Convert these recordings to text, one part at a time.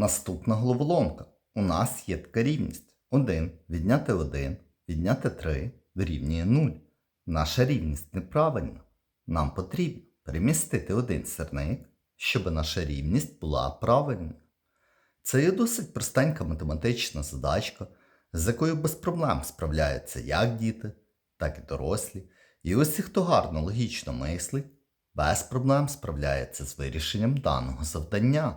Наступна головоломка. У нас є така рівність. 1 відняти 1, відняти 3 дорівнює 0. Наша рівність неправильна. Нам потрібно перемістити один сірник, щоб наша рівність була правильною. Це є досить простенька математична задачка, з якою без проблем справляються як діти, так і дорослі. І усі, хто гарно логічно мислить, без проблем справляється з вирішенням даного завдання.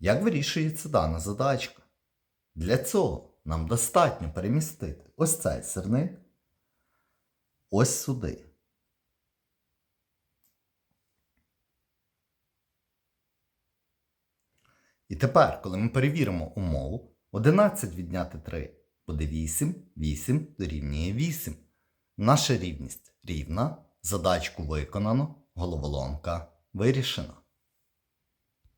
Як вирішується дана задачка? Для цього нам достатньо перемістити ось цей сирник ось сюди. І тепер, коли ми перевіримо умову, 11 відняти 3 буде 8, 8 дорівнює 8. Наша рівність рівна, задачку виконано, головоломка вирішена.